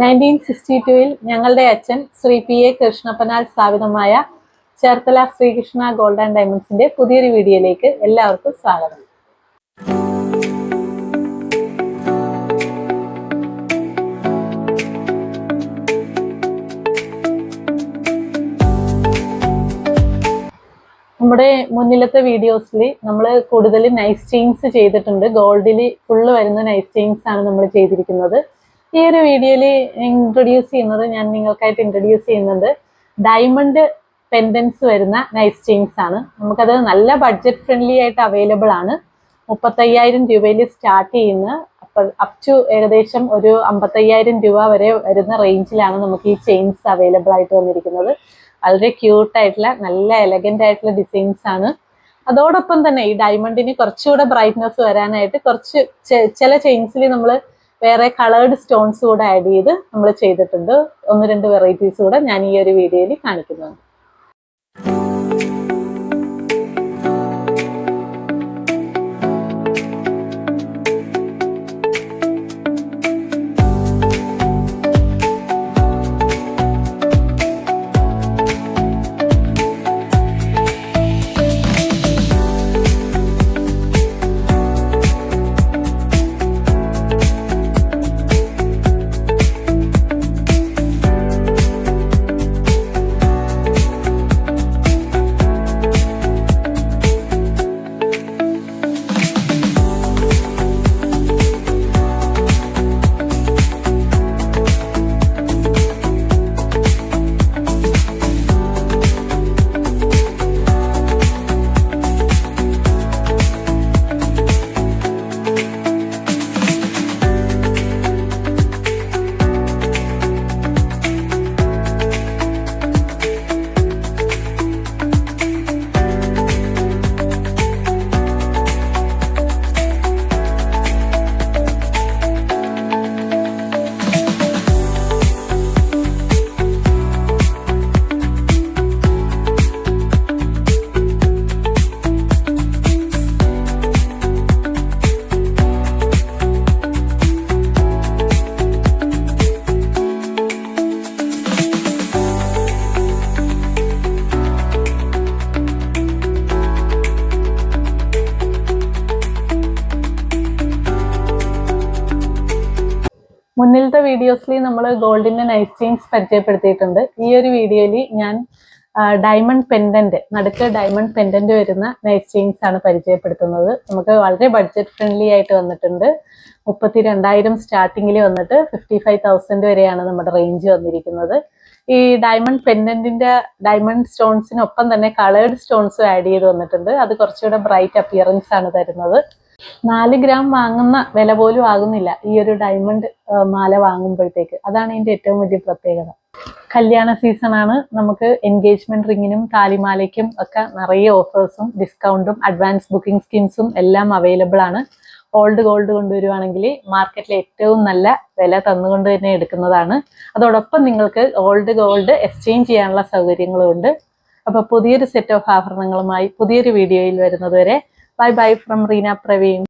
Nineteen sixty ടുവിൽ ഞങ്ങളുടെ അച്ഛൻ ശ്രീ പി എ കൃഷ്ണപ്പനാൽ സ്ഥാപിതമായ ചേർത്തല ശ്രീകൃഷ്ണ ഗോൾഡ് ആൻഡ് ഡയമണ്ട്സിന്റെ പുതിയൊരു വീഡിയോയിലേക്ക് എല്ലാവർക്കും സ്വാഗതം. നമ്മുടെ മുന്നിലത്തെ വീഡിയോസിൽ നമ്മൾ കൂടുതൽ നൈസ് ചെയിൻസ് ചെയ്തിട്ടുണ്ട്. ഗോൾഡിൽ ഫുള്ള് വരുന്ന നൈസ് ചെയിൻസ് ആണ് നമ്മൾ ചെയ്തിരിക്കുന്നത്. ഈ ഒരു വീഡിയോയിൽ ഇൻട്രൊഡ്യൂസ് ചെയ്യുന്നത് ഞാൻ നിങ്ങൾക്കായിട്ട് ഇൻട്രൊഡ്യൂസ് ചെയ്യുന്നത് ഡയമണ്ട് പെൻഡൻസ് വരുന്ന നൈസ് ചെയിൻസ് ആണ്. നമുക്കത് നല്ല ബഡ്ജറ്റ് ഫ്രണ്ട്ലി ആയിട്ട് അവൈലബിൾ ആണ്. മുപ്പത്തയ്യായിരം രൂപയിൽ സ്റ്റാർട്ട് ചെയ്യുന്ന അപ് ടു ഏകദേശം ഒരു അമ്പത്തയ്യായിരം രൂപ വരെ വരുന്ന റേഞ്ചിലാണ് നമുക്ക് ഈ ചെയിൻസ് അവൈലബിൾ ആയിട്ട് വന്നിരിക്കുന്നത്. വളരെ ക്യൂട്ട് ആയിട്ടുള്ള നല്ല എലഗന്റ് ആയിട്ടുള്ള ഡിസൈൻസ് ആണ്. അതോടൊപ്പം തന്നെ ഈ ഡയമണ്ടിന് കുറച്ചുകൂടെ ബ്രൈറ്റ്നെസ് വരാനായിട്ട് കുറച്ച് ചില ചെയിൻസിൽ നമ്മൾ വേറെ കളേർഡ് സ്റ്റോൺസ് കൂടെ ആഡ് ചെയ്ത് നമ്മൾ ചെയ്തിട്ടുണ്ട്. ഒന്ന് രണ്ട് വെറൈറ്റീസ് കൂടെ ഞാൻ ഈ ഒരു വീഡിയോയിൽ കാണിക്കുന്നുണ്ട്. മുന്നിലത്തെ വീഡിയോസിൽ നമ്മൾ ഗോൾഡിന്റെ നൈസ് ചെയിൻസ് പരിചയപ്പെടുത്തിയിട്ടുണ്ട്. ഈ ഒരു വീഡിയോയിൽ ഞാൻ ഡയമണ്ട് പെൻഡന്റ് നടുക്ക് ഡയമണ്ട് പെൻഡന്റ് വരുന്ന നൈസ് ചെയിൻസ് ആണ് പരിചയപ്പെടുത്തുന്നത്. നമുക്ക് വളരെ ബഡ്ജറ്റ് ഫ്രണ്ട്ലി ആയിട്ട് വന്നിട്ടുണ്ട്. മുപ്പത്തി രണ്ടായിരം സ്റ്റാർട്ടിങ്ങിൽ വന്നിട്ട് ഫിഫ്റ്റി ഫൈവ് തൗസൻഡ് വരെയാണ് നമ്മുടെ റേഞ്ച് വന്നിരിക്കുന്നത്. ഈ ഡയമണ്ട് പെൻഡന്റിന്റെ ഡയമണ്ട് സ്റ്റോൺസിനൊപ്പം തന്നെ കളേർഡ് സ്റ്റോൺസും ആഡ് ചെയ്ത് വന്നിട്ടുണ്ട്. അത് കുറച്ചുകൂടെ ബ്രൈറ്റ് അപ്പിയറൻസ് ആണ് തരുന്നത്. നാല് ഗ്രാം വാങ്ങുന്ന വില പോലും ആകുന്നില്ല. ഈ ഒരു ഡയമണ്ട് മാല വാങ്ങുമ്പോഴത്തേക്ക്. അതാണ് ഇതിന്റെ ഏറ്റവും വലിയ പ്രത്യേകത. കല്യാണ സീസൺ ആണ്. നമുക്ക് എൻഗേജ്മെന്റ് റിങ്ങിനും താലിമാലയ്ക്കും ഒക്കെ നിറയെ ഓഫേഴ്സും ഡിസ്കൗണ്ടും അഡ്വാൻസ് ബുക്കിംഗ് സ്കീംസും എല്ലാം അവൈലബിൾ ആണ്. ഓൾഡ് ഗോൾഡ് കൊണ്ടുവരുവാണെങ്കിൽ മാർക്കറ്റിലെ ഏറ്റവും നല്ല വില തന്നുകൊണ്ട് തന്നെ എടുക്കുന്നതാണ്. അതോടൊപ്പം നിങ്ങൾക്ക് ഓൾഡ് ഗോൾഡ് എക്സ്ചേഞ്ച് ചെയ്യാനുള്ള സൗകര്യങ്ങളും ഉണ്ട് അപ്പൊ പുതിയൊരു സെറ്റ് ഓഫ് ആഭരണങ്ങളുമായി പുതിയൊരു വീഡിയോയിൽ വരുന്നതുവരെ bye bye from Reena Praveen